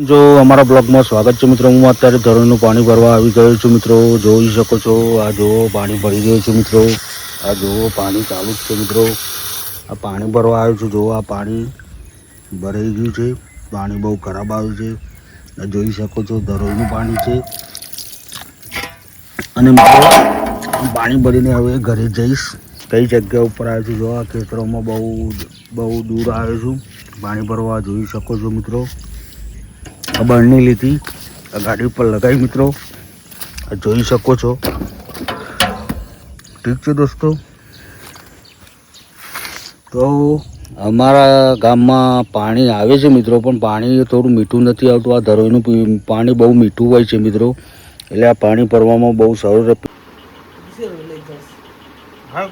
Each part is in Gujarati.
જો અમારા બ્લોગમાં સ્વાગત છે મિત્રો, હું અત્યારે ધરણનું પાણી ભરવા આવી ગયો છું મિત્રો. જોઈ શકો છો, આ જુઓ, પાણી ભરી ગયું છે મિત્રો. આ જુઓ, પાણી ચાલુ જ છે મિત્રો. આ પાણી ભરવા આવ્યો છું, જુઓ, આ પાણી ભરાઈ ગયું છે. પાણી બહુ ખરાબ આવ્યું છે. આ જોઈ શકો છો ધરોઈનું પાણી છે. અને મિત્રો પાણી ભરીને હવે ઘરે જઈશ. કઈ જગ્યા ઉપર આવ્યો છું જો આ ખેતરોમાં બહુ બહુ દૂર આવ્યો છું. પાણી ભરવા જોઈ શકો છો મિત્રો. આ બળની લીધી. આ ગાડી ઉપર લગાવી મિત્રો. જોઈ શકો છો. ઠીક છે દોસ્તો? તો અમારા ગામમાં પાણી આવે છે મિત્રો પણ પાણી થોડું મીઠું નથી આવતું. આ ધરોઈનું પાણી બહુ મીઠું હોય છે મિત્રો. એટલે આ પાણી ભરવામાં બહુ સરળ હા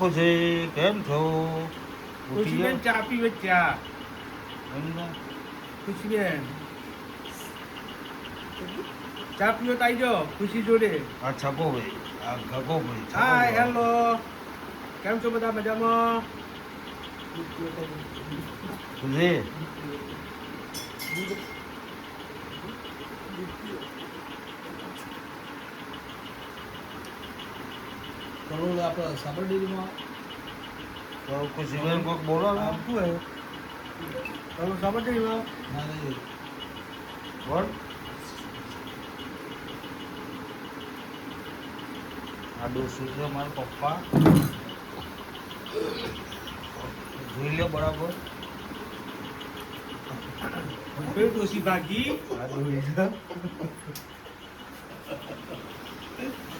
કેમ છો? ચા પીવે ચા. ખુશીબેન ચા પીવો તો જાઓ ખુશી જોડે. આ છગો ભાઈ. આ ગગો ભાઈ હા હેલો. કેમ છો બધા મજામાં? ખુશી? કરોડ આપણે સાબર ડેરીમાં તો ખુશીબેન કોઈક બોલો ને. આપવું હે કરોડ સાબર ડેરીમાં બોલ. આ ડોસું છે મારા પપ્પા. જોઈ લો બરાબર. ડોસી ભાગી. આ જોઈ લે.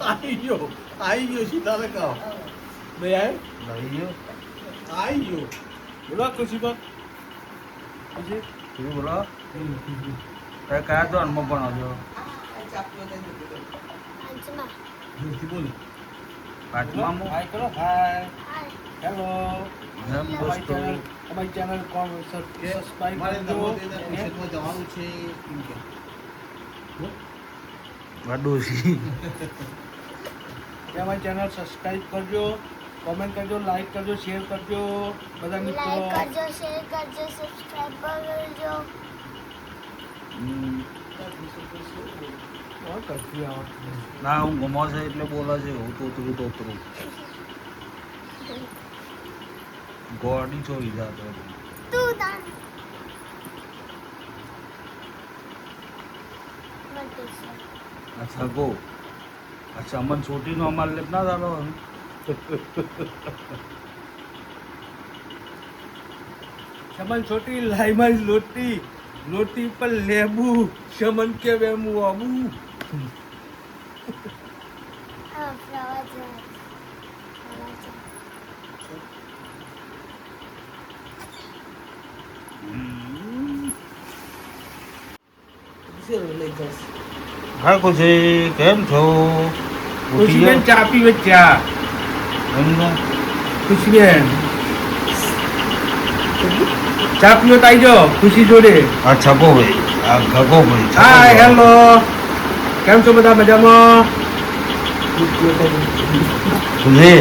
આઈ ગયો. આવી ગયો સીધા લગાવ બે આય? લઈ ગયો. આવી ગયો. બોલો ખુશીબેન ખુશી તું બોલો? કઈ કયા ધોરણમાં ભણો છો? ખુશી બોલ. હાય કરો હાય હેલો દોસ્તો ચેનલ અમારી ચેનલ કોમ સબસ્ક્રાઇબ કરજો. જવાનું છે એમ કે. અમારી ચેનલ સબસ્ક્રાઇબ કરજો કોમેન્ટ કરજો લાઈક કરજો શેર કરજો. બધા મિત્રો લાઈક કરજો શેર કરજો સબસ્ક્રાઇબ કરજો. ના, હું ગમો છે એટલે બોલે છે હું તોતરું તોતરું. ગોડી ચોરી જાતો અચ્છા, ગો. અચ્છા, અમન છોટીનો અમાર લેપ ના ચાલો શમન છોટી લાઈમાં લોટી. લોટી પર લેબુ. શમન કે વેમુ આબુ હા ખુશી કેમ છો? ખુશીબેન ચા પીવે ચા. ખુશીબેન. ચા પીઓ જાઓ ખુશી જોડે. આ છગો ભાઈ. આ ગગો ભાઈ હા હેલો. કેમ છો બધા મજામાં? ખુશી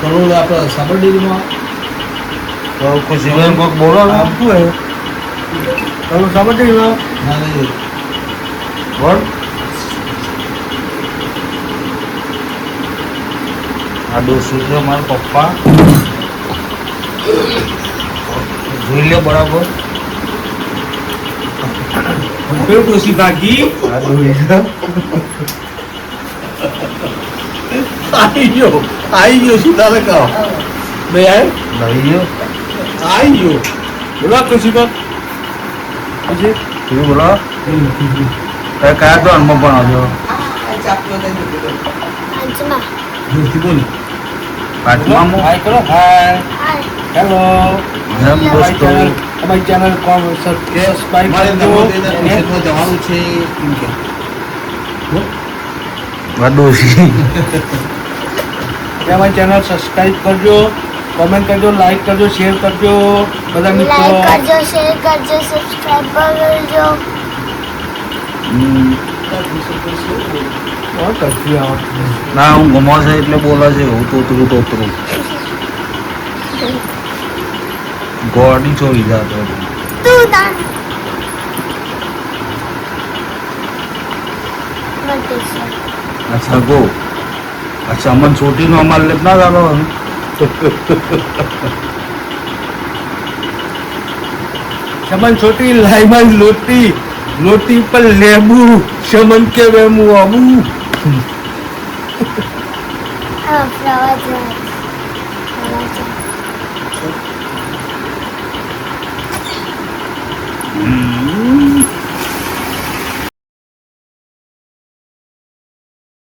કરોડ આપણે સાબર ડેરીમાં. તો ખુશીબેન કોઈક બોલો ને. આપવું હે ના નહીં. બોલ. આ ડોસું છે મારા પપ્પા. જોઈ લે બરાબર. ફેર ડોસી ભાગી. આ જોઈ લે ગયો. આવી ગયો સીધા લગાવ લઈ ગયો આવી ગયો. બોલો ખુશીબેન પછી તું બોલો? કયા ધોરણમાં ભણો છો? બોલ. પાંચમામાં હાય? કરો હાય હાય હેલો જેમ દોસ્તો ચેનલ અમારી ચેનલ કોમ સબસ્ક્રાઇબ જવાનું છે કે. અમારી ચેનલ સબસ્ક્રાઇબ કરજો કોમેન્ટ કરજો લાઈક કરજો શેર કરજો બધા મિત્રો. લાઈક કરજો શેર કરજો સબસ્ક્રાઇબ કરજો. ના હું ગમો છે એટલે બોલે છે હું તોતરું તોતરું ગોડી ચોરી જાતો અચ્છા ગો. અચ્છા અમન છોટીનો અમારે લેપ ના ચાલો શમન છોટી લાઈમાં લોટી. લોટી પર લેબુ. શમન કે વેમુ આબુ. oh, Frozen.